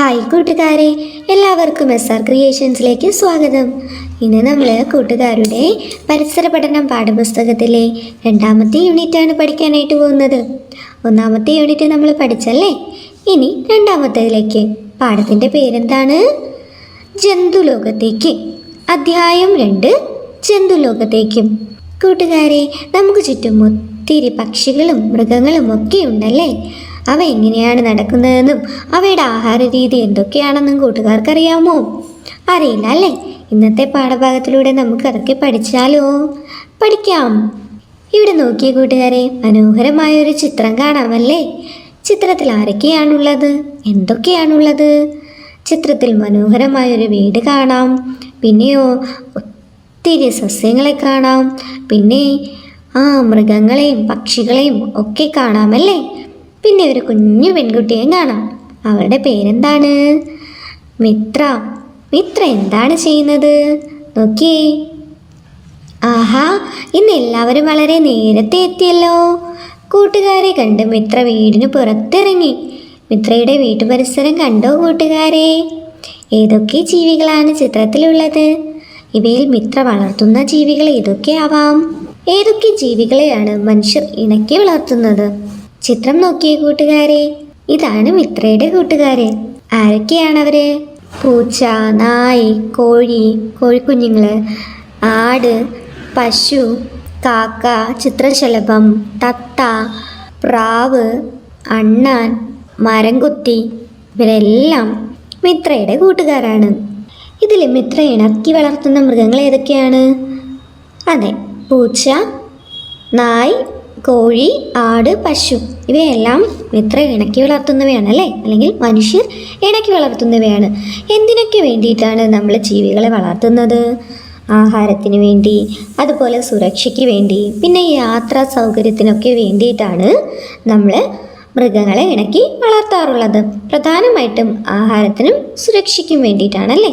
Hi കൂട്ടുകാരെ എല്ലാവർക്കും S R ക്രിയേഷൻസിലേക്ക് സ്വാഗതം. ഇന്ന് നമ്മൾ കൂട്ടുകാരുടെ പരിസര പഠനം പാഠപുസ്തകത്തിലെ രണ്ടാമത്തെ യൂണിറ്റാണ് പഠിക്കാനായിട്ട് പോകുന്നത്. ഒന്നാമത്തെ യൂണിറ്റ് നമ്മൾ പഠിച്ചല്ലേ? ഇനി രണ്ടാമത്തേതിലേക്ക്. പാഠത്തിന്റെ പേരെന്താണ്? ജന്തുലോകത്തേക്ക്. അധ്യായം രണ്ട് ജന്തുലോകത്തേക്കും. കൂട്ടുകാരെ നമുക്ക് ചുറ്റും ഒത്തിരി പക്ഷികളും മൃഗങ്ങളും ഒക്കെ ഉണ്ടല്ലേ? അവ എങ്ങനെയാണ് നടക്കുന്നതെന്നും അവയുടെ ആഹാര രീതി എന്തൊക്കെയാണെന്നും കൂട്ടുകാർക്കറിയാമോ? അറിയില്ല അല്ലേ? ഇന്നത്തെ പാഠഭാഗത്തിലൂടെ നമുക്ക് അതൊക്കെ പഠിച്ചാലോ? പഠിക്കാം. ഇവിടെ നോക്കിയ കൂട്ടുകാരെ മനോഹരമായ ഒരു ചിത്രം കാണാമല്ലേ? ചിത്രത്തിൽ ആരൊക്കെയാണുള്ളത്? എന്തൊക്കെയാണുള്ളത്? ചിത്രത്തിൽ മനോഹരമായൊരു വീട് കാണാം. പിന്നെയോ ഒത്തിരി സസ്യങ്ങളെ കാണാം. പിന്നെ ആ മൃഗങ്ങളെയും പക്ഷികളെയും ഒക്കെ കാണാമല്ലേ? പിന്നെ ഒരു കുഞ്ഞു പെൺകുട്ടിയെയും കാണാം. അവളുടെ പേരെന്താണ്? മിത്ര. മിത്ര എന്താണ് ചെയ്യുന്നത്? നോക്കിയേ. ആഹാ ഇന്ന് എല്ലാവരും വളരെ നേരത്തെ എത്തിയല്ലോ. കൂട്ടുകാരെ കണ്ട് മിത്ര വീടിന് പുറത്തിറങ്ങി. മിത്രയുടെ വീട്ടുപരിസരം കണ്ടോ കൂട്ടുകാരെ? ഏതൊക്കെ ജീവികളാണ് ചിത്രത്തിലുള്ളത്? ഇവയിൽ മിത്ര വളർത്തുന്ന ജീവികൾ ഏതൊക്കെയാവാം ഏതൊക്കെ ജീവികളെയാണ് മനുഷ്യർ ഇണക്കി വളർത്തുന്നത്? ചിത്രം നോക്കിയ കൂട്ടുകാരെ. ഇതാണ് മിത്രയുടെ കൂട്ടുകാര് ആരൊക്കെയാണ് അവർ പൂച്ച നായി കോഴി കോഴിക്കുഞ്ഞുങ്ങൾ ആട് പശു കാക്ക ചിത്രശലഭം തത്ത പ്രാവ് അണ്ണാൻ മരംകുത്തി ഇവരെല്ലാം മിത്രയുടെ കൂട്ടുകാരാണ്. ഇതിൽ മിത്ര ഇണക്കി വളർത്തുന്ന മൃഗങ്ങൾ ഏതൊക്കെയാണ് അതെ പൂച്ച നായ് കോഴി ആട് പശു ഇവയെല്ലാം മിത്ര ഇണക്കി വളർത്തുന്നവയാണ് അല്ലേ? അല്ലെങ്കിൽ മനുഷ്യർ ഇണക്കി വളർത്തുന്നവയാണ്. എന്തിനൊക്കെ വേണ്ടിയിട്ടാണ് നമ്മൾ ജീവികളെ വളർത്തുന്നത്? ആഹാരത്തിന് വേണ്ടി അതുപോലെ സുരക്ഷയ്ക്ക് വേണ്ടി പിന്നെ യാത്രാ സൗകര്യത്തിനൊക്കെ വേണ്ടിയിട്ടാണ് നമ്മൾ മൃഗങ്ങളെ ഇണക്കി വളർത്താറുള്ളത്. പ്രധാനമായിട്ടും ആഹാരത്തിനും സുരക്ഷയ്ക്കും വേണ്ടിയിട്ടാണല്ലേ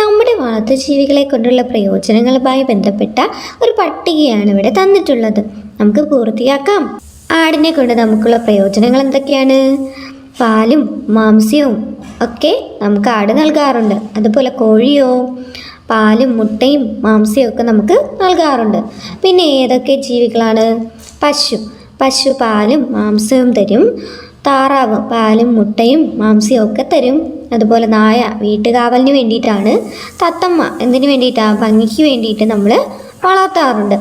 നമ്മുടെ വളർത്തുജീവികളെ കൊണ്ടുള്ള പ്രയോജനങ്ങളുമായി ബന്ധപ്പെട്ട ഒരു പട്ടികയാണ് ഇവിടെ തന്നിട്ടുള്ളത്. നമുക്ക് പൂർത്തിയാക്കാം. ആടിനെ കൊണ്ട് നമുക്കുള്ള പ്രയോജനങ്ങൾ എന്തൊക്കെയാണ്? പാലും മാംസ്യവും ഒക്കെ നമുക്ക് ആട് നൽകാറുണ്ട്. അതുപോലെ കോഴിയോ പാലും മുട്ടയും മാംസ്യവും ഒക്കെ നമുക്ക് നൽകാറുണ്ട്. പിന്നെ ഏതൊക്കെ ജീവികളാണ്? പശു. പശു പാലും മാംസവും തരും. താറാവ് പാലും മുട്ടയും മാംസ്യവും ഒക്കെ തരും. അതുപോലെ നായ വീട്ടുകാവലിന് വേണ്ടിയിട്ടാണ്. തത്തമ്മ എന്തിനു വേണ്ടിയിട്ടാണ് ഭംഗിക്ക് വേണ്ടിയിട്ട് നമ്മൾ വളർത്താറുണ്ട്.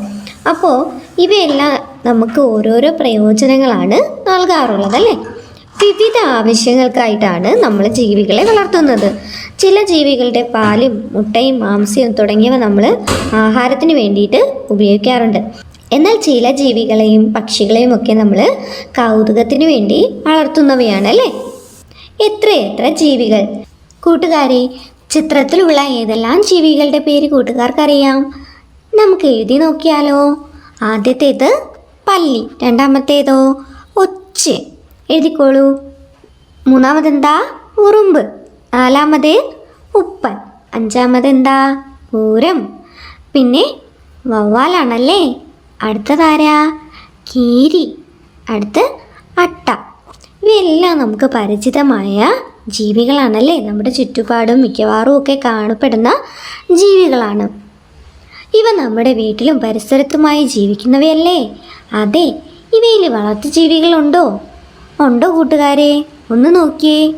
അപ്പോൾ ഇവയെല്ലാം നമുക്ക് ഓരോരോ പ്രയോജനങ്ങളാണ് നൽകാറുള്ളത് അല്ലേ വിവിധ ആവശ്യങ്ങൾക്കായിട്ടാണ് നമ്മൾ ജീവികളെ വളർത്തുന്നത്. ചില ജീവികളുടെ പാലും മുട്ടയും മാംസ്യവും തുടങ്ങിയവ നമ്മൾ ആഹാരത്തിന് വേണ്ടിയിട്ട് ഉപയോഗിക്കാറുണ്ട്. എന്നാൽ ചില ജീവികളെയും പക്ഷികളെയും ഒക്കെ നമ്മൾ കൗതുകത്തിന് വേണ്ടി വളർത്തുന്നവയാണ് അല്ലേ എത്ര എത്ര ജീവികൾ? കൂട്ടുകാരെ ചിത്രത്തിലുള്ള ഏതെല്ലാം ജീവികളുടെ പേര് കൂട്ടുകാർക്കറിയാം? നമുക്ക് എഴുതി നോക്കിയാലോ? ആദ്യത്തേത് പല്ലി. രണ്ടാമത്തേതോ ഒച്ച്. എഴുതിക്കോളൂ. മൂന്നാമതെന്താ? ഉറുമ്പ്. നാലാമത് ഉപ്പൻ. അഞ്ചാമതെന്താ? പൂരം. പിന്നെ വവ്വാലാണല്ലേ? അടുത്തതാരാ? കീരി. അടുത്ത് അട്ട. ഇവയെല്ലാം നമുക്ക് പരിചിതമായ ജീവികളാണല്ലേ? നമ്മുടെ ചുറ്റുപാടും മിക്കവാറും ഒക്കെ കാണപ്പെടുന്ന ജീവികളാണ്. ഇവ നമ്മുടെ വീട്ടിലും പരിസരത്തുമായി ജീവിക്കുന്നവയല്ലേ? അതെ ഇവയിൽ വളർത്തു ജീവികളുണ്ടോ ഉണ്ടോ? കൂട്ടുകാരെ? ഒന്ന് നോക്കിയേ.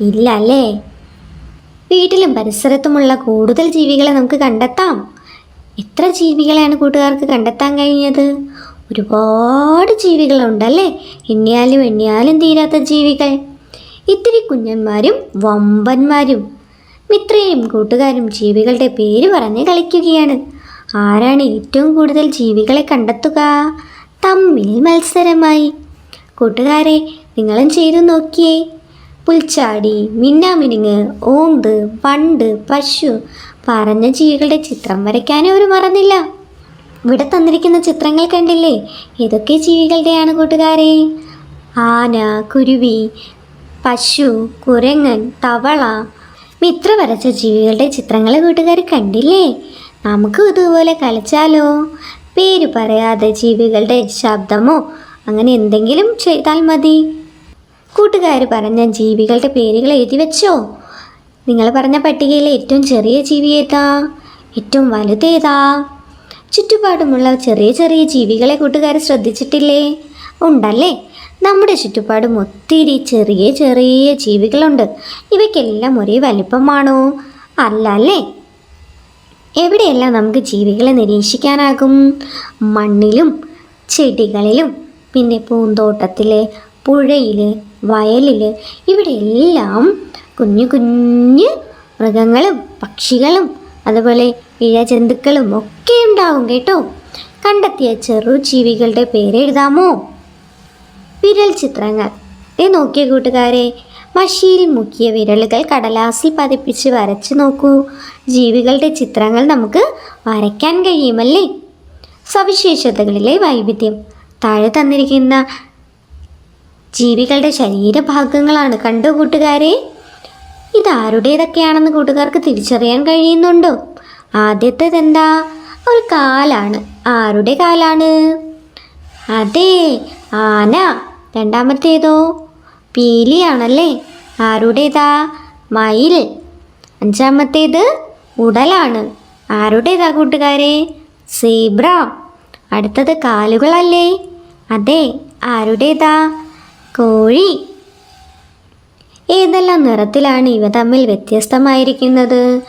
ഇല്ല അല്ലേ വീട്ടിലും പരിസരത്തുമുള്ള കൂടുതൽ ജീവികളെ നമുക്ക് കണ്ടെത്താം. എത്ര ജീവികളെയാണ് കൂട്ടുകാർക്ക് കണ്ടെത്താൻ കഴിഞ്ഞത്? ഒരുപാട് ജീവികളുണ്ടല്ലേ? എണ്ണിയാലും എണ്ണിയാലും തീരാത്ത ജീവികൾ. ഇത്തിരി കുഞ്ഞന്മാരും വമ്പന്മാരും. മിത്രയും കൂട്ടുകാരും ജീവികളുടെ പേര് പറഞ്ഞ് കളിക്കുകയാണ്. ആരാണ് ഏറ്റവും കൂടുതൽ ജീവികളെ കണ്ടെത്തുക? തമ്മിൽ മത്സരമായി. കൂട്ടുകാരെ നിങ്ങളും ചെയ്തു നോക്കിയേ. പുൽച്ചാടി മിന്നാമിനുങ്ങ് ഓന്ത് വണ്ട് പശു പറഞ്ഞ ജീവികളുടെ ചിത്രം വരയ്ക്കാനും അവർ മറന്നില്ല. ഇവിടെ തന്നിരിക്കുന്ന ചിത്രങ്ങൾ കണ്ടില്ലേ? ഏതൊക്കെ ജീവികളുടെയാണ് കൂട്ടുകാരെ? ആന കുരുവി പശു കുരങ്ങൻ തവള മിത്ര വരച്ച ജീവികളുടെ ചിത്രങ്ങൾ കൂട്ടുകാർ കണ്ടില്ലേ? നമുക്കും ഇതുപോലെ കളിച്ചാലോ? പേര് പറയാതെ ജീവികളുടെ ശബ്ദമോ അങ്ങനെ എന്തെങ്കിലും ചെയ്താൽ മതി. കൂട്ടുകാർ പറഞ്ഞ ജീവികളുടെ പേരുകൾ എഴുതി വെച്ചോ. നിങ്ങൾ പറഞ്ഞ പട്ടികയിലെ ഏറ്റവും ചെറിയ ജീവി ഏതാ? ഏറ്റവും വലുതേതാ ചുറ്റുപാടുമുള്ള ചെറിയ ചെറിയ ജീവികളെ കൂട്ടുകാർ ശ്രദ്ധിച്ചിട്ടില്ലേ? ഉണ്ടല്ലേ? നമ്മുടെ ചുറ്റുപാടും ഒത്തിരി ചെറിയ ചെറിയ ജീവികളുണ്ട്. ഇവയ്ക്കെല്ലാം ഒരേ വലിപ്പമാണോ? അല്ല അല്ലേ? എവിടെയെല്ലാം നമുക്ക് ജീവികളെ നിരീക്ഷിക്കാനാകും? മണ്ണിലും ചെടികളിലും പിന്നെ പൂന്തോട്ടത്തിലെ പുഴയിൽ വയലിൽ ഇവിടെയെല്ലാം കുഞ്ഞു കുഞ്ഞു മൃഗങ്ങളും പക്ഷികളും അതുപോലെ ഇഴജന്തുക്കളും ഒക്കെ ഉണ്ടാവും കേട്ടോ. കണ്ടെത്തിയ ചെറു ജീവികളുടെ പേരെഴുതാമോ? വിരൽ ചിത്രങ്ങൾ. ദേ നോക്കിയ കൂട്ടുകാരെ മഷിയിൽ മുക്കിയ വിരലുകൾ കടലാസിൽ പതിപ്പിച്ച് വരച്ചു നോക്കൂ. ജീവികളുടെ ചിത്രങ്ങൾ നമുക്ക് വരയ്ക്കാൻ കഴിയുമല്ലേ? സവിശേഷതകളിലെ വൈവിധ്യം. താഴെ തന്നിരിക്കുന്ന ജീവികളുടെ ശരീരഭാഗങ്ങളാണ് കണ്ടു കൂട്ടുകാരെ? ഇതാരുടേതൊക്കെയാണെന്ന് കൂട്ടുകാർക്ക് തിരിച്ചറിയാൻ കഴിയുന്നുണ്ടോ? ആദ്യത്തേതെന്താ ഒരു കാലാണ്. ആരുടെ കാലാണ്? അതെ ആന. രണ്ടാമത്തേതോ? പീലിയാണല്ലേ? ആരുടേതാ? മയിൽ. അഞ്ചാമത്തേത് ഉടലാണ്. ആരുടേതാ കൂട്ടുകാരെ? സീബ്ര. അടുത്തത് കാലുകളല്ലേ? അതെ ആരുടേതാ? കോഴി. ഏതെല്ലാം നിറത്തിലാണ് ഇവ തമ്മിൽ വ്യത്യസ്തമായിരിക്കുന്നത്?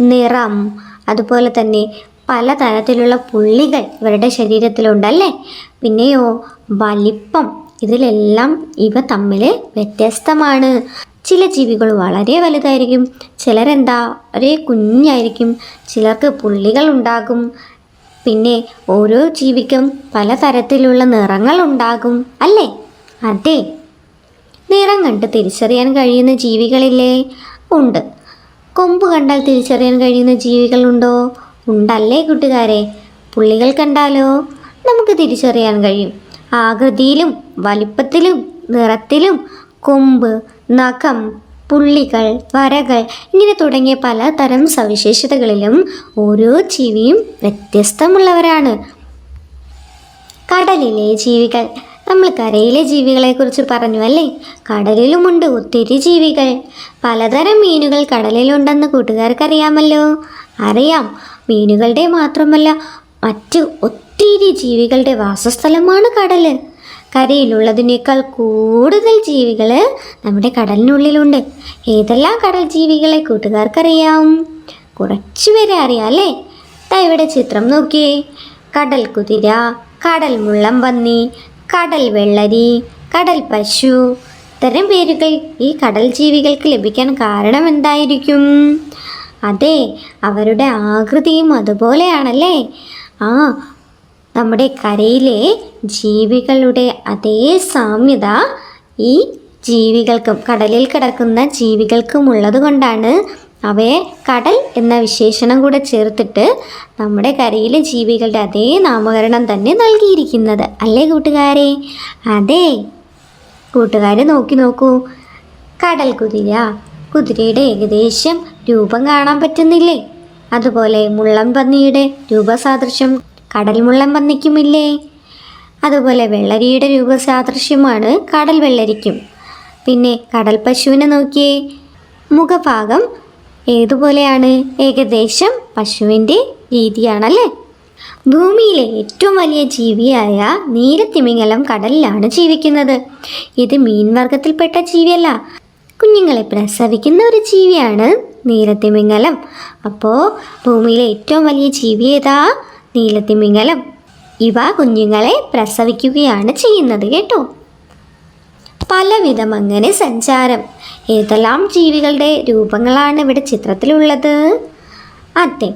നിറം അതുപോലെ തന്നെ പലതരത്തിലുള്ള പുള്ളികൾ ഇവരുടെ ശരീരത്തിലുണ്ടല്ലേ? പിന്നെയോ വലിപ്പം. ഇതിലെല്ലാം ഇവ തമ്മിൽ വ്യത്യസ്തമാണ്. ചില ജീവികൾ വളരെ വലുതായിരിക്കും ചിലരെന്താ ഒരേ കുഞ്ഞായിരിക്കും ചിലർക്ക് പുള്ളികൾ ഉണ്ടാകും. പിന്നെ ഓരോ ജീവിക്കും പലതരത്തിലുള്ള നിറങ്ങൾ ഉണ്ടാകും അല്ലേ? അതെ. നിറം കണ്ട് തിരിച്ചറിയാൻ കഴിയുന്ന ജീവികളില്ലേ? ഉണ്ട്. കൊമ്പ് കണ്ടാൽ തിരിച്ചറിയാൻ കഴിയുന്ന ജീവികളുണ്ടോ ഉണ്ടല്ലേ കൂട്ടുകാരെ? പുള്ളികൾ കണ്ടാലോ? നമുക്ക് തിരിച്ചറിയാൻ കഴിയും. ആകൃതിയിലും വലിപ്പത്തിലും നിറത്തിലും കൊമ്പ് നഖം പുള്ളികൾ വരകൾ ഇങ്ങനെ തുടങ്ങിയ പലതരം സവിശേഷതകളിലും ഓരോ ജീവിയും വ്യത്യസ്തമുള്ളവരാണ്. കടലിലെ ജീവികൾ. നമ്മൾ കരയിലെ ജീവികളെക്കുറിച്ച് പറഞ്ഞു അല്ലേ? കടലിലുമുണ്ട് ഒത്തിരി ജീവികൾ. പലതരം മീനുകൾ കടലിലുണ്ടെന്ന് കൂട്ടുകാർക്കറിയാമല്ലോ? അറിയാം. മീനുകളുടെ മാത്രമല്ല മറ്റ് ഒത്തിരി ജീവികളുടെ വാസസ്ഥലമാണ് കടൽ കരയിലുള്ളതിനേക്കാൾ കൂടുതൽ ജീവികൾ നമ്മുടെ കടലിനുള്ളിലുണ്ട്. ഏതെല്ലാം കടൽ ജീവികളെ കൂട്ടുകാർക്കറിയാം? കുറച്ചുപേരെ അറിയാം അല്ലേ? ഇവിടെ ചിത്രം നോക്കിയേ. കടൽ കുതിര കടൽ മുള്ളം പന്നി കടൽ വെള്ളരി കടൽ പശു. ഇത്തരം പേരുകൾ ഈ കടൽ ജീവികൾക്ക് ലഭിക്കാൻ കാരണം എന്തായിരിക്കും? അതെ അവരുടെ ആകൃതിയും അതുപോലെയാണല്ലേ? ആ നമ്മുടെ കരയിലെ ജീവികളുടെ അതേ സാമ്യത ഈ ജീവികൾക്കും കടലിൽ കിടക്കുന്ന ജീവികൾക്കും ഉള്ളത് കൊണ്ടാണ് അവയെ കടൽ എന്ന വിശേഷണം കൂടെ ചേർത്തിട്ട് നമ്മുടെ കരയിലെ ജീവികളുടെ അതേ നാമകരണം തന്നെ നൽകിയിരിക്കുന്നത്. അല്ലേ കൂട്ടുകാരെ? അതെ. കൂട്ടുകാരെ നോക്കി നോക്കൂ. കടൽ കുതിര കുതിരയുടെ ഏകദേശം രൂപം കാണാൻ പറ്റുന്നില്ലേ? അതുപോലെ മുള്ളൻ പന്നിയുടെ രൂപസാദൃശ്യം കടൽ മുള്ളൻ പന്നിക്കുമില്ലേ? അതുപോലെ വെള്ളരിയുടെ രൂപസാദൃശ്യമാണ് കടൽ വെള്ളരിക്കും. പിന്നെ കടൽ പശുവിനെ നോക്കിയേ. മുഖഭാഗം ഏതുപോലെയാണ്? ഏകദേശം പശുവിന്റെ രീതിയാണല്ലേ? ഭൂമിയിലെ ഏറ്റവും വലിയ ജീവിയായ നീലത്തിമിംഗലം കടലിലാണ് ജീവിക്കുന്നത്. ഇത് മീൻവർഗത്തിൽപ്പെട്ട ജീവിയല്ല. കുഞ്ഞുങ്ങളെ പ്രസവിക്കുന്ന ഒരു ജീവിയാണ് നീലത്തിമിംഗലം അപ്പോൾ ഭൂമിയിലെ ഏറ്റവും വലിയ ജീവി ഏതാ നീലത്തിമിംഗലം ഇവ കുഞ്ഞുങ്ങളെ പ്രസവിക്കുകയാണ് ചെയ്യുന്നത് കേട്ടോ. പലവിധം അങ്ങനെ സഞ്ചാരം. ഏതെല്ലാം ജീവികളുടെ രൂപങ്ങളാണ് ഇവിടെ ചിത്രത്തിലുള്ളത്? അതെ.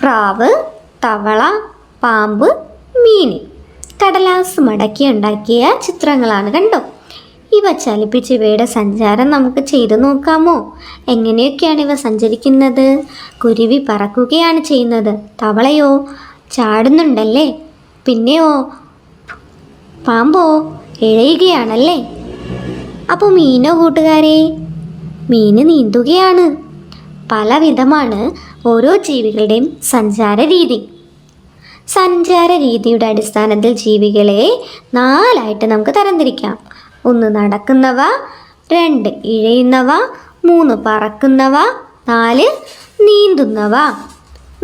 പ്രാവ് തവള പാമ്പ് മീൻ. കടലാസ് മടക്കി ഉണ്ടാക്കിയ ചിത്രങ്ങളാണ് കണ്ടോ? ഇവ ചലിപ്പിച്ച് ഇവയുടെ സഞ്ചാരം നമുക്ക് ചെയ്തു നോക്കാമോ? എങ്ങനെയൊക്കെയാണ് ഇവ സഞ്ചരിക്കുന്നത്? കുരുവി പറക്കുകയാണ് ചെയ്യുന്നത്. തവളയോ? ചാടുന്നുണ്ടല്ലേ? പിന്നെയോ? പാമ്പോ? ഇഴയുകയാണല്ലേ അപ്പോൾ മീനോ കൂട്ടുകാരെ? മീന് നീന്തുകയാണ്. പലവിധമാണ് ഓരോ ജീവികളുടെയും സഞ്ചാര രീതി സഞ്ചാര രീതിയുടെ അടിസ്ഥാനത്തിൽ ജീവികളെ നാലായിട്ട് നമുക്ക് തരംതിരിക്കാം. ഒന്ന് നടക്കുന്നവ രണ്ട് ഇഴയുന്നവ മൂന്ന് പറക്കുന്നവ നാല് നീന്തുന്നവ.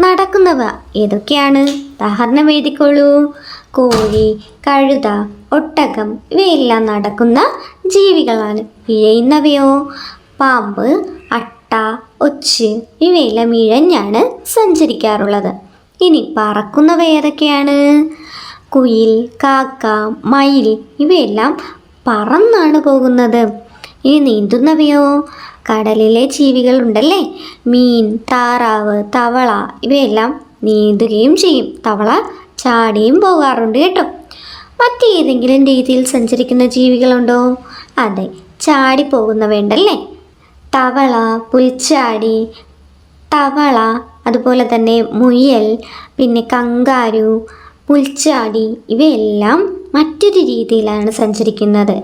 നടക്കുന്നവ ഏതൊക്കെയാണ്? ഉദാഹരണം എഴുതിക്കോളൂ. കോഴി കഴുത ഒട്ടകം ഇവയെല്ലാം നടക്കുന്ന ജീവികളാണ്. ഇഴയുന്നവയോ? പാമ്പ് അട്ട ഒച്ച് ഇവയെല്ലാം ഇഴഞ്ഞാണ് സഞ്ചരിക്കാറുള്ളത്. ഇനി പറക്കുന്നവ ഏതൊക്കെയാണ്? കുയിൽ കാക്ക മയിൽ ഇവയെല്ലാം പറന്നാണ് പോകുന്നത്. ഈ നീന്തുന്നവയോ? കടലിലെ ജീവികളുണ്ടല്ലേ? മീൻ താറാവ് തവള ഇവയെല്ലാം നീന്തുകയും ചെയ്യും. തവള ചാടിയും പോകാറുണ്ട് കേട്ടോ. മറ്റേതെങ്കിലും രീതിയിൽ സഞ്ചരിക്കുന്ന ജീവികളുണ്ടോ? അതെ ചാടി പോകുന്നവയുണ്ടല്ലേ തവള പുൽച്ചാടി തവള അതുപോലെ തന്നെ മുയൽ പിന്നെ കങ്കാരു പുൽച്ചാടി ഇവയെല്ലാം മറ്റൊരു രീതിയിലാണ് സഞ്ചരിക്കുന്നത്.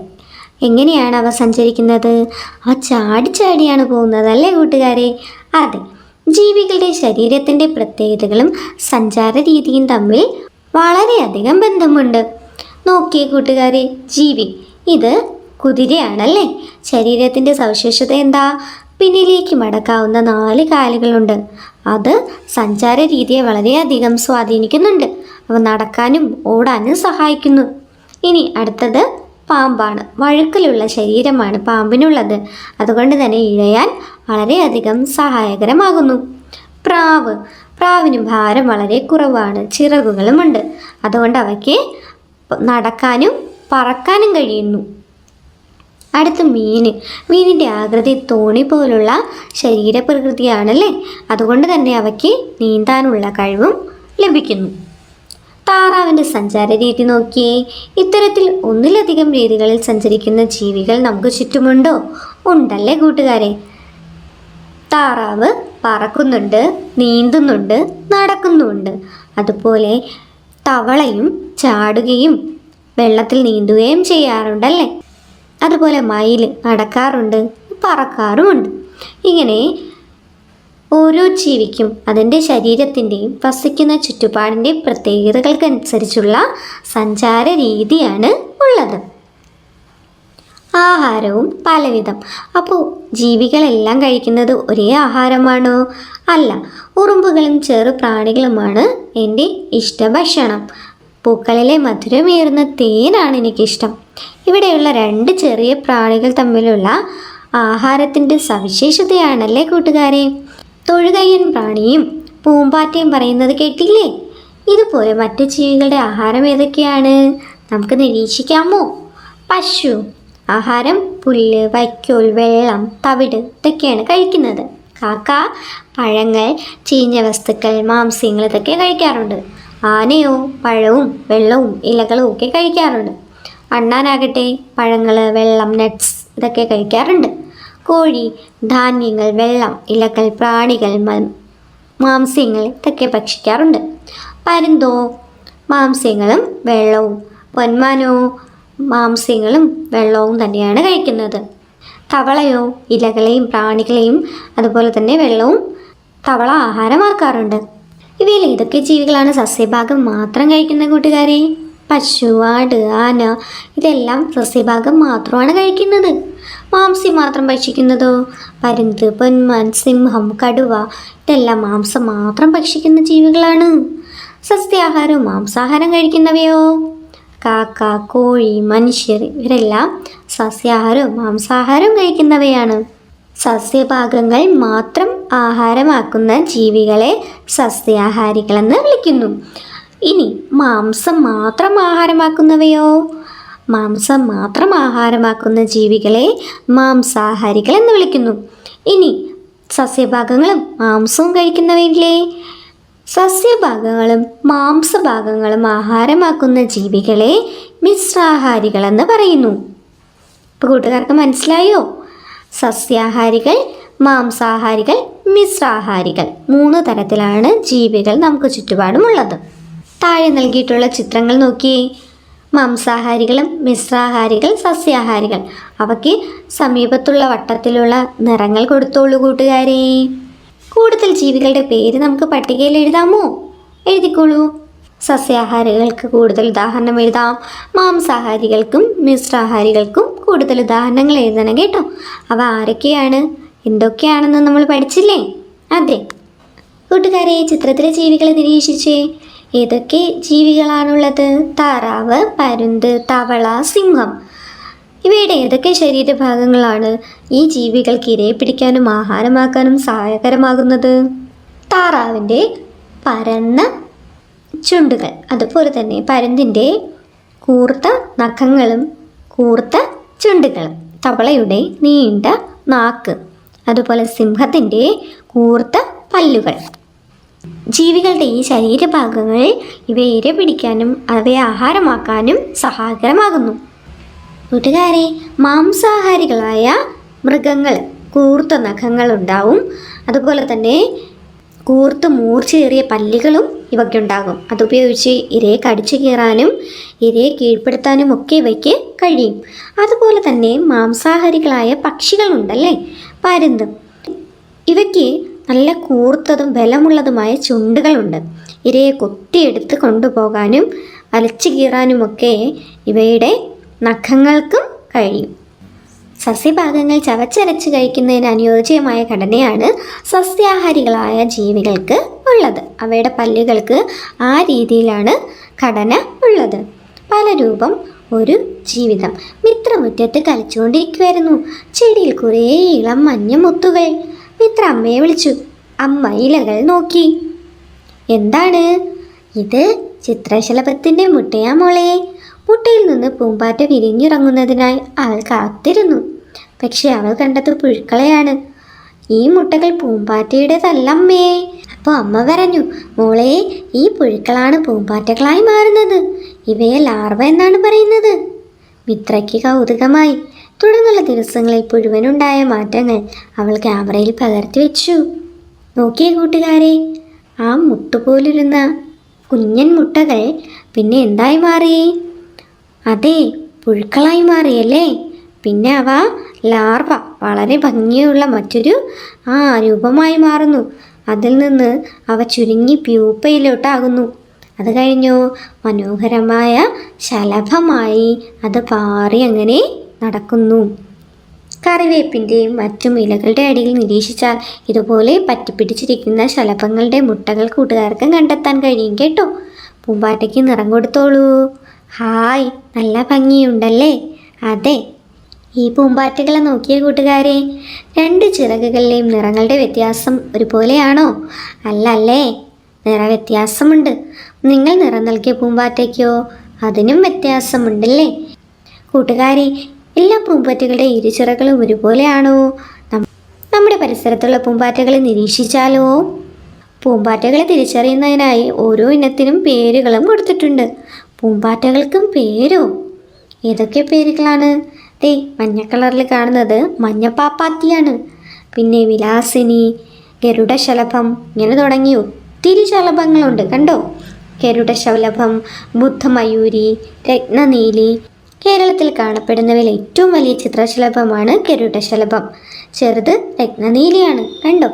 എങ്ങനെയാണ് അവ സഞ്ചരിക്കുന്നത്? അവ ചാടി ചാടിയാണ് പോകുന്നത് അല്ലേ കൂട്ടുകാരെ? അതെ ജീവികളുടെ ശരീരത്തിന്റെ പ്രത്യേകതകളും സഞ്ചാര രീതിയും തമ്മിൽ വളരെയധികം ബന്ധമുണ്ട്. നോക്കിയേ കൂട്ടുകാരെ ജീവി ഇത് കുതിരയാണല്ലേ? ശരീരത്തിന്റെ സവിശേഷത എന്താ? പിന്നിലേക്ക് മടക്കാവുന്ന നാല് കാലുകളുണ്ട്. അത് സഞ്ചാര രീതിയെ വളരെയധികം സ്വാധീനിക്കുന്നുണ്ട്. അവ നടക്കാനും ഓടാനും സഹായിക്കുന്നു. ഇനി അടുത്തത് പാമ്പാണ്. വഴുക്കലുള്ള ശരീരമാണ് പാമ്പിനുള്ളത്. അതുകൊണ്ട് തന്നെ ഇഴയാൻ വളരെയധികം സഹായകരമാകുന്നു. പ്രാവ്. പ്രാവിന് ഭാരം വളരെ കുറവാണ്. ചിറകുകളുമുണ്ട്. അതുകൊണ്ട് അവയ്ക്ക് നടക്കാനും പറക്കാനും കഴിയുന്നു. അടുത്ത മീൻ. മീനിന്റെ ആകൃതി തോണി പോലുള്ള ശരീരപ്രകൃതിയാണല്ലേ? അതുകൊണ്ട് തന്നെ അവയ്ക്ക് നീന്താനുള്ള കഴിവും ലഭിക്കുന്നു. താറാവിന്റെ സഞ്ചാര രീതി നോക്കിയേ ഇത്തരത്തിൽ ഒന്നിലധികം രീതികളിൽ സഞ്ചരിക്കുന്ന ജീവികൾ നമുക്ക് ചുറ്റുമുണ്ടോ? ഉണ്ടല്ലേ കൂട്ടുകാരെ? താറാവ് പറക്കുന്നുണ്ട് നീന്തുന്നുണ്ട് നടക്കുന്നുണ്ട്. അതുപോലെ തവളയും ചാടുകയും വെള്ളത്തിൽ നീന്തുകയും ചെയ്യാറുണ്ടല്ലേ? അതുപോലെ മയിൽ നടക്കാറുണ്ട് പറക്കാറുമുണ്ട്. ഇങ്ങനെ ഓരോ ജീവിക്കും അതിന്റെ ശരീരത്തിന്റെയും വസിക്കുന്ന ചുറ്റുപാടിന്റെയും പ്രത്യേകതകൾക്കനുസരിച്ചുള്ള സഞ്ചാര രീതിയാണ് ഉള്ളത്. ആഹാരവും പലവിധം. അപ്പോൾ ജീവികളെല്ലാം കഴിക്കുന്നത് ഒരേ ആഹാരമാണോ? അല്ല ഉറുമ്പുകളും ചെറു പ്രാണികളുമാണ് എന്റെ ഇഷ്ടഭക്ഷണം. പൂക്കളിലെ മധുരമേറുന്ന തേനാണ് എനിക്കിഷ്ടം. ഇവിടെയുള്ള രണ്ട് ചെറിയ പ്രാണികൾ തമ്മിലുള്ള ആഹാരത്തിന്റെ സവിശേഷതയാണല്ലേ കൂട്ടുകാരെ? തൊഴുകയ്യൻ പ്രാണിയും പൂമ്പാറ്റയും പറയുന്നത് കേട്ടില്ലേ? ഇതുപോലെ മറ്റു ജീവികളുടെ ആഹാരം ഏതൊക്കെയാണ്? നമുക്ക് നിരീക്ഷിക്കാമോ? പശു ആഹാരം പുല്ല് വൈക്കോൽ വെള്ളം തവിട് ഇതൊക്കെയാണ് കഴിക്കുന്നത്. കാക്ക പഴങ്ങൾ ചീഞ്ഞ വസ്തുക്കൾ മാംസ്യങ്ങൾ ഇതൊക്കെ കഴിക്കാറുണ്ട്. ആനയോ പഴവും വെള്ളവും ഇലകളും ഒക്കെ കഴിക്കാറുണ്ട്. അണ്ണാനാകട്ടെ പഴങ്ങൾ വെള്ളം നട്ട്സ് ഇതൊക്കെ കഴിക്കാറുണ്ട്. കോഴി ധാന്യങ്ങൾ വെള്ളം ഇലകൾ പ്രാണികൾ മാംസ്യങ്ങൾ ഇതൊക്കെ ഭക്ഷിക്കാറുണ്ട്. പരുന്തോ മാംസ്യങ്ങളും വെള്ളവും പൊന്മാനോ മാംസ്യങ്ങളും വെള്ളവും തന്നെയാണ് കഴിക്കുന്നത്. തവളയോ ഇലകളെയും പ്രാണികളെയും അതുപോലെ തന്നെ വെള്ളവും തവള ആഹാരമാക്കാറുണ്ട്. ഇവയിൽ ഏതൊക്കെ ജീവികളാണ് സസ്യഭാഗം മാത്രം കഴിക്കുന്ന കൂട്ടുകാരെ? പശു ആട് ആന ഇതെല്ലാം സസ്യഭാഗം മാത്രമാണ് കഴിക്കുന്നത്. മാംസ്യം മാത്രം ഭക്ഷിക്കുന്നതോ? പരുന്ത് പൊന്മാൻ സിംഹം കടുവ ഇതെല്ലാം മാംസം മാത്രം ഭക്ഷിക്കുന്ന ജീവികളാണ്. സസ്യാഹാരവും മാംസാഹാരം കഴിക്കുന്നവയോ? കാക്ക കോഴി മനുഷ്യർ ഇവരെല്ലാം സസ്യാഹാരവും മാംസാഹാരവും കഴിക്കുന്നവയാണ്. സസ്യഭാഗങ്ങൾ മാത്രം ആഹാരമാക്കുന്ന ജീവികളെ സസ്യാഹാരികളെന്ന് വിളിക്കുന്നു. ഇനി മാംസം മാത്രം ആഹാരമാക്കുന്നവയോ? മാംസം മാത്രം ആഹാരമാക്കുന്ന ജീവികളെ മാംസാഹാരികൾ എന്ന് വിളിക്കുന്നു. ഇനി സസ്യഭാഗങ്ങളും മാംസവും കഴിക്കുന്നവയില്ലേ? സസ്യഭാഗങ്ങളും മാംസഭാഗങ്ങളും ആഹാരമാക്കുന്ന ജീവികളെ മിശ്രാഹാരികൾ എന്ന് പറയുന്നു. ഇപ്പോൾ കൂട്ടുകാർക്ക് മനസ്സിലായോ? സസ്യാഹാരികൾ മാംസാഹാരികൾ മിശ്രാഹാരികൾ മൂന്ന് തരത്തിലാണ് ജീവികൾ നമുക്ക് ചുറ്റുപാടുമുള്ളത്. താഴെ നൽകിയിട്ടുള്ള ചിത്രങ്ങൾ നോക്കിയേ. മാംസാഹാരികളും മിശ്രാഹാരികൾ സസ്യാഹാരികൾ അവയ്ക്ക് സമീപത്തുള്ള വട്ടത്തിലുള്ള നിറങ്ങൾ കൊടുത്തോളൂ കൂട്ടുകാരെ. കൂടുതൽ ജീവികളുടെ പേര് നമുക്ക് പട്ടികയിൽ എഴുതാമോ? എഴുതിക്കോളൂ. സസ്യാഹാരികൾക്ക് കൂടുതൽ ഉദാഹരണം എഴുതാം. മാംസാഹാരികൾക്കും മിശ്രാഹാരികൾക്കും കൂടുതൽ ഉദാഹരണങ്ങൾ എഴുതണം കേട്ടോ. അവ ആരൊക്കെയാണ്? എന്തൊക്കെയാണെന്ന് നമ്മൾ പഠിച്ചില്ലേ? അതെ. കൂട്ടുകാരെ ചിത്രത്തിലെ ജീവികളെ നിരീക്ഷിച്ചേ. ഏതൊക്കെ ജീവികളാണുള്ളത്? താറാവ് പരുന്ത് തവള സിംഹം. ഇവയുടെ ഏതൊക്കെ ശരീരഭാഗങ്ങളാണ് ഈ ജീവികൾക്ക് ഇരയെ പിടിക്കാനും ആഹാരമാക്കാനും സഹായകരമാകുന്നത്? താറാവിന്റെ പരന്ന ചുണ്ടുകൾ അതുപോലെ തന്നെ പരുന്തിന്റെ കൂർത്ത നഖങ്ങളും കൂർത്ത ചുണ്ടുകളും തവളയുടെ നീണ്ട നാക്ക് അതുപോലെ സിംഹത്തിന്റെ കൂർത്ത പല്ലുകൾ. ജീവികളുടെ ഈ ശരീരഭാഗങ്ങളിൽ ഇവയെ ഇര പിടിക്കാനും അവയെ ആഹാരമാക്കാനും സഹായകരമാകുന്നു. കൂട്ടുകാരെ മാംസാഹാരികളായ മൃഗങ്ങൾ കൂർത്ത നഖങ്ങളുണ്ടാവും. അതുപോലെ തന്നെ കൂർത്ത് മൂർച്ചയേറിയ പല്ലുകളും ഇവയ്ക്കുണ്ടാകും. അതുപയോഗിച്ച് ഇരയെ കടിച്ചു കീറാനും ഇരയെ കീഴ്പ്പെടുത്താനും ഒക്കെ ഇവയ്ക്ക് കഴിയും. അതുപോലെ തന്നെ മാംസാഹാരികളായ പക്ഷികളുണ്ടല്ലേ? പരുന്ത്. ഇവയ്ക്ക് നല്ല കൂർത്തതും ബലമുള്ളതുമായ ചുണ്ടുകളുണ്ട്. ഇരയെ കൊത്തിയെടുത്ത് കൊണ്ടുപോകാനും അലച്ചു കീറാനുമൊക്കെ ഇവയുടെ നഖങ്ങൾക്കും കഴിയും. സസ്യഭാഗങ്ങൾ ചവച്ചരച്ച് കഴിക്കുന്നതിന് അനുയോജ്യമായ ഘടനയാണ് സസ്യാഹാരികളായ ജീവികൾക്ക് ഉള്ളത്. അവയുടെ പല്ലുകൾക്ക് ആ രീതിയിലാണ് ഘടന ഉള്ളത്. പല രൂപം ഒരു ജീവിതം. മിത്രമുറ്റത്ത് കളിച്ചുകൊണ്ടിരിക്കുമായിരുന്നു ചെടിയിൽ കുറേ ഇളം മഞ്ഞ മുത്തുകൾ മിത്ര അമ്മയെ വിളിച്ചു. അമ്മ ഇലകൾ നോക്കി. എന്താണ്? ഇത് ചിത്രശലഭത്തിന്റെ മുട്ടയാ മോളെ. മുട്ടയിൽ നിന്ന് പൂമ്പാറ്റ വിരിഞ്ഞിറങ്ങുന്നതിനായി അവൾ കാത്തിരുന്നു. പക്ഷെ അവൾ കണ്ടത് പുഴുക്കളെയാണ്. ഈ മുട്ടകൾ പൂമ്പാറ്റയുടേതല്ലമ്മേ. അപ്പോൾ അമ്മ പറഞ്ഞു മോളെ ഈ പുഴുക്കളാണ് പൂമ്പാറ്റകളായി മാറുന്നത്. ഇവയെ ലാർവ എന്നാണ് പറയുന്നത്. മിത്രയ്ക്ക് കൗതുകമായി തുടർന്നുള്ള ദിവസങ്ങളിൽ മുഴുവനുണ്ടായ മാറ്റങ്ങൾ അവൾ ക്യാമറയിൽ പകർത്തി വെച്ചു. നോക്കിയേ കൂട്ടുകാരെ ആ മുട്ടുപോലിരുന്ന കുഞ്ഞൻ മുട്ടകൾ പിന്നെ എന്തായി മാറി? അതെ പുഴുക്കളായി മാറിയല്ലേ? പിന്നെ അവ ലാർവ വളരെ ഭംഗിയുള്ള മറ്റൊരു ആ രൂപമായി മാറുന്നു. അതിൽ നിന്ന് അവ ചുരുങ്ങി പ്യൂപ്പയിലോട്ടാകുന്നു. അത് കഴിഞ്ഞു? മനോഹരമായ ശലഭമായി അത് പാറി അങ്ങനെ നടക്കുന്നു. കറിവേപ്പിന്റെയും മറ്റും ഇലകളുടെ അടിയിൽ നിരീക്ഷിച്ചാൽ ഇതുപോലെ പറ്റിപ്പിടിച്ചിരിക്കുന്ന ശലഭങ്ങളുടെ മുട്ടകൾ കൂട്ടുകാർക്കും കണ്ടെത്താൻ കഴിയും കേട്ടോ. പൂമ്പാറ്റയ്ക്ക് നിറം കൊടുത്തോളൂ. ഹായ് നല്ല ഭംഗിയുണ്ടല്ലേ? അതെ. ഈ പൂമ്പാറ്റകളെ നോക്കിയ കൂട്ടുകാരെ രണ്ട് ചിറകുകളിലെയും നിറങ്ങളുടെ വ്യത്യാസം ഒരുപോലെയാണോ? അല്ലല്ലേ? നിറവ്യത്യാസമുണ്ട്. നിങ്ങൾ നിറം നൽകിയ പൂമ്പാറ്റയ്ക്കോ? അതിനും വ്യത്യാസമുണ്ടല്ലേ? കൂട്ടുകാരി എല്ലാ പൂമ്പാറ്റകളുടെ ഇരുചിറകളും ഒരുപോലെയാണോ? നമ്മുടെ പരിസരത്തുള്ള പൂമ്പാറ്റകളെ നിരീക്ഷിച്ചാലോ? പൂമ്പാറ്റകളെ തിരിച്ചറിയുന്നതിനായി ഓരോ ഇനത്തിനും പേരുകളും കൊടുത്തിട്ടുണ്ട്. പൂമ്പാറ്റകൾക്കും പേരോ? ഏതൊക്കെ പേരുകളാണ്? ദേ മഞ്ഞ കളറിൽ കാണുന്നത് മഞ്ഞപ്പാപ്പാത്തിയാണ്. പിന്നെ വിലാസിനി ഗരുഡശലഭം ഇങ്ങനെ തുടങ്ങി ഒത്തിരി ശലഭങ്ങളുണ്ട്. കണ്ടോ? ഗരുഡശലഭം ബുദ്ധമയൂരി രത്നനീലി കേരളത്തിൽ കാണപ്പെടുന്നവയിൽ ഏറ്റവും വലിയ ചിത്രശലഭമാണ് ഗരുഡശലഭം. ചെറുത് രത്നനീലിയാണ് കണ്ടോ?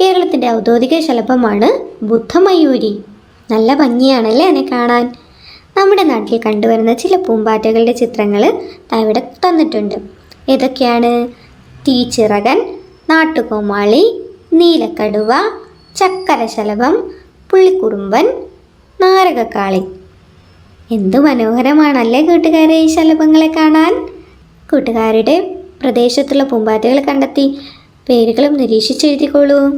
കേരളത്തിന്റെ ഔദ്യോഗിക ശലഭമാണ് ബുദ്ധമയൂരി. നല്ല ഭംഗിയാണല്ലേ അതിനെ കാണാൻ? നമ്മുടെ നാട്ടിൽ കണ്ടുവരുന്ന ചില പൂമ്പാറ്റകളുടെ ചിത്രങ്ങൾ ഇവിടെ തന്നിട്ടുണ്ട്. ഏതൊക്കെയാണ്? തീച്ചിറകൻ നാട്ടുകോമാളി നീലക്കടുവ ചക്കരശലഭം പുള്ളിക്കുറുമ്പൻ നാരകക്കാളി. എന്തു മനോഹരമാണല്ലേ കൂട്ടുകാരെ ഈ ശലഭങ്ങളെ കാണാൻ? കൂട്ടുകാരുടെ പ്രദേശത്തുള്ള പൂമ്പാറ്റകൾ കണ്ടെത്തി പേരുകളും നിരീക്ഷിച്ചെഴുതിക്കോളൂ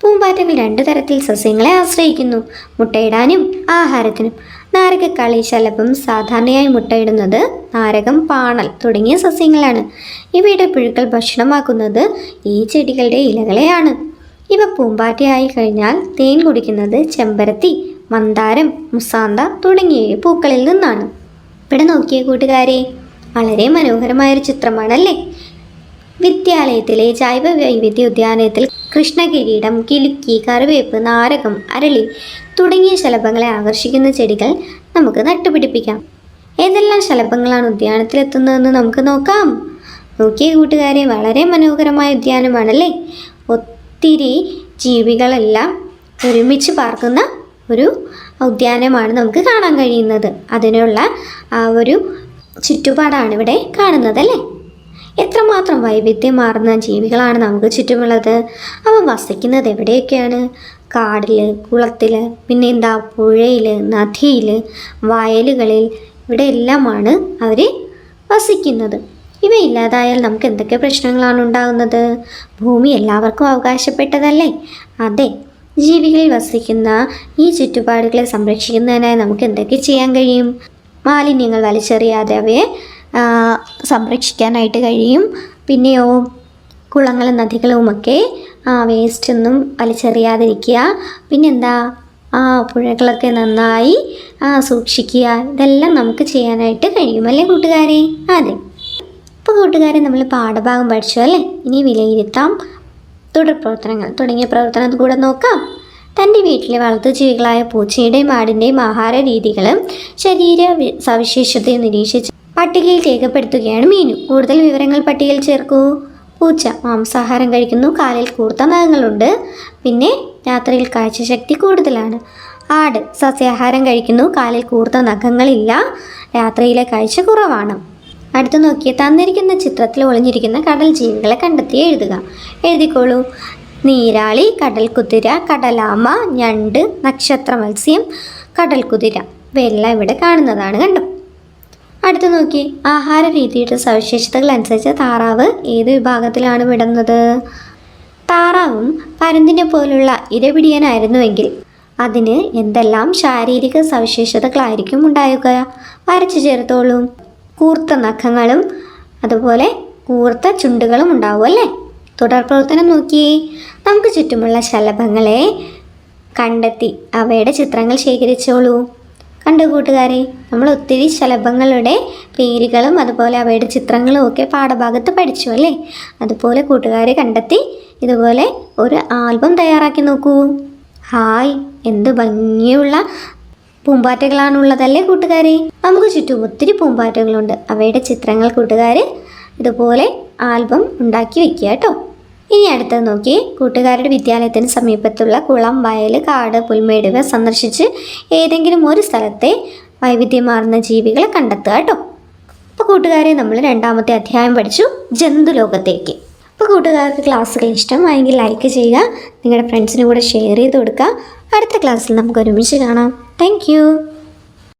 പൂമ്പാറ്റകൾ രണ്ടു തരത്തിൽ സസ്യങ്ങളെ ആശ്രയിക്കുന്നു. മുട്ടയിടാനും ആഹാരത്തിനും. നാരകക്കാളി ശലഭം സാധാരണയായി മുട്ടയിടുന്നത് നാരകം പാണൽ തുടങ്ങിയ സസ്യങ്ങളാണ്. ഇവയുടെ പുഴുക്കൾ ഭക്ഷണമാക്കുന്നത് ഈ ചെടികളുടെ ഇലകളെയാണ്. ഇവ പൂമ്പാറ്റയായി കഴിഞ്ഞാൽ തേൻ കുടിക്കുന്നത് ചെമ്പരത്തി മന്ദാരം മുസാന്ത തുടങ്ങിയ പൂക്കളിൽ നിന്നാണ്. ഇവിടെ നോക്കിയ കൂട്ടുകാരെ വളരെ മനോഹരമായൊരു ചിത്രമാണല്ലേ? വിദ്യാലയത്തിലെ ജൈവ വൈവിധ്യ ഉദ്യാനത്തിൽ കൃഷ്ണകിരീടം കിലുക്കി കറിവേപ്പ് നാരകം അരളി തുടങ്ങിയ ശലഭങ്ങളെ ആകർഷിക്കുന്ന ചെടികൾ നമുക്ക് നട്ടുപിടിപ്പിക്കാം. ഏതെല്ലാം ശലഭങ്ങളാണ് ഉദ്യാനത്തിലെത്തുന്നതെന്ന് നമുക്ക് നോക്കാം. നോക്കിയ കൂട്ടുകാരെ വളരെ മനോഹരമായ ഉദ്യാനമാണല്ലേ? ഒത്തിരി ജീവികളെല്ലാം ഒരുമിച്ച് പാർക്കുന്ന ഒരു ഉദ്യാനമാണ് നമുക്ക് കാണാൻ കഴിയുന്നത്. അതിനുള്ള ആ ഒരു ചുറ്റുപാടാണ് ഇവിടെ കാണുന്നത് അല്ലേ? എത്രമാത്രം വൈവിധ്യമാർന്ന ജീവികളാണ് നമുക്ക് ചുറ്റുമുള്ളത്. അവ വസിക്കുന്നത് എവിടെയൊക്കെയാണ്? കാടിൽ കുളത്തിൽ പിന്നെ എന്താ പുഴയിൽ നദിയിൽ വയലുകളിൽ. ഇവിടെ എല്ലാമാണ് അവർ വസിക്കുന്നത്. ഇവയില്ലാതായാൽ നമുക്ക് എന്തൊക്കെ പ്രശ്നങ്ങളാണ് ഉണ്ടാകുന്നത്? ഭൂമി എല്ലാവർക്കും അവകാശപ്പെട്ടതല്ലേ? അതെ ജീവികളിൽ വസിക്കുന്ന ഈ ചുറ്റുപാടുകളെ സംരക്ഷിക്കുന്നതിനായി നമുക്ക് എന്തൊക്കെ ചെയ്യാൻ കഴിയും? മാലിന്യങ്ങൾ വലിച്ചെറിയാതെ അവയെ സംരക്ഷിക്കാനായിട്ട് കഴിയും. പിന്നെയോ കുളങ്ങളും നദികളുമൊക്കെ വേസ്റ്റ് ഒന്നും വലിച്ചെറിയാതിരിക്കുക. പിന്നെന്താ ആ പുഴകളൊക്കെ നന്നായി സൂക്ഷിക്കുക. ഇതെല്ലാം നമുക്ക് ചെയ്യാനായിട്ട് കഴിയും അല്ലേ കൂട്ടുകാരെ? അതെ. ഇപ്പോൾ കൂട്ടുകാരെ നമ്മൾ പാഠഭാഗം പഠിച്ചു അല്ലേ? ഇനി വിലയിരുത്താം. തുടർ പ്രവർത്തനങ്ങൾ തുടങ്ങിയ പ്രവർത്തനം കൂടെ നോക്കാം. തന്റെ വീട്ടിലെ വളർത്തുജീവികളായ പൂച്ചയുടെയും ആടിന്റെയും ആഹാര രീതികളും ശരീര സവിശേഷതയും നിരീക്ഷിച്ച് പട്ടികയിൽ രേഖപ്പെടുത്തുകയാണ് മീനു. കൂടുതൽ വിവരങ്ങൾ പട്ടികയിൽ ചേർക്കൂ. പൂച്ച മാംസാഹാരം കഴിക്കുന്നു. കാലിൽ കൂർത്ത നഖങ്ങളുണ്ട് പിന്നെ രാത്രിയിൽ കാഴ്ചശക്തി കൂടുതലാണ്. ആട് സസ്യാഹാരം കഴിക്കുന്നു. കാലിൽ കൂർത്ത നഖങ്ങളില്ല. രാത്രിയിലെ കാഴ്ച കുറവാണ്. അടുത്ത് നോക്കിയ തന്നിരിക്കുന്ന ചിത്രത്തിൽ ഒളിഞ്ഞിരിക്കുന്ന കടൽ ജീവികളെ കണ്ടെത്തി എഴുതുക. എഴുതിക്കോളൂ. നീരാളി കടൽ കുതിര കടലാമ ഞണ്ട് നക്ഷത്ര മത്സ്യം കുതിര ഇവയെല്ലാം ഇവിടെ കാണുന്നതാണ് കണ്ടു? അടുത്ത് നോക്കി. ആഹാര രീതിയുടെ സവിശേഷതകൾ അനുസരിച്ച് താറാവ് ഏത് വിഭാഗത്തിലാണ് വിടുന്നത് താറാവും പരുന്തിനെ പോലുള്ള ഇരപിടിയനായിരുന്നുവെങ്കിൽ അതിന് എന്തെല്ലാം ശാരീരിക സവിശേഷതകളായിരിക്കും ഉണ്ടായുക വരച്ചു ചേർത്തോളൂ. കൂർത്ത നഖങ്ങളും അതുപോലെ കൂർത്ത ചുണ്ടുകളും ഉണ്ടാവും അല്ലേ? തുടർ പ്രവർത്തനം നോക്കിയേ. നമുക്ക് ചുറ്റുമുള്ള ശലഭങ്ങളെ കണ്ടെത്തി അവയുടെ ചിത്രങ്ങൾ ശേഖരിച്ചോളൂ. കണ്ടു കൂട്ടുകാരെ നമ്മൾ ഒത്തിരി ശലഭങ്ങളുടെ പേരുകളും അതുപോലെ അവയുടെ ചിത്രങ്ങളും ഒക്കെ പാഠഭാഗത്ത് പഠിച്ചു അല്ലേ? അതുപോലെ കൂട്ടുകാരെ കണ്ടെത്തി ഇതുപോലെ ഒരു ആൽബം തയ്യാറാക്കി നോക്കൂ. ഹായ് എന്ത് ഭംഗിയുള്ള പൂമ്പാറ്റകളാണുള്ളതല്ലേ കൂട്ടുകാരെ? നമുക്ക് ചുറ്റും ഒത്തിരി പൂമ്പാറ്റകളുണ്ട്. അവയുടെ ചിത്രങ്ങൾ കൂട്ടുകാർ ഇതുപോലെ ആൽബം ഉണ്ടാക്കി വെക്കുക കേട്ടോ. ഇനി അടുത്തത് നോക്കി കൂട്ടുകാരുടെ വിദ്യാലയത്തിന് സമീപത്തുള്ള കുളം വയൽ കാട് പുൽമേടുകൾ സന്ദർശിച്ച് ഏതെങ്കിലും ഒരു സ്ഥലത്തെ വൈവിധ്യമാർന്ന ജീവികളെ കണ്ടെത്തുക കേട്ടോ. അപ്പോൾ കൂട്ടുകാരെ നമ്മൾ രണ്ടാമത്തെ അധ്യായം പഠിച്ചു. ജന്തുലോകത്തേക്ക്. അപ്പോൾ കൂട്ടുകാർക്ക് ക്ലാസ്സുകൾ ഇഷ്ടമായെങ്കിൽ ലൈക്ക് ചെയ്യുക നിങ്ങളുടെ ഫ്രണ്ട്സിനും കൂടെ ഷെയർ ചെയ്ത് കൊടുക്കുക. അടുത്ത ക്ലാസ്സിൽ നമുക്ക് ഒരുമിച്ച് കാണാം. താങ്ക്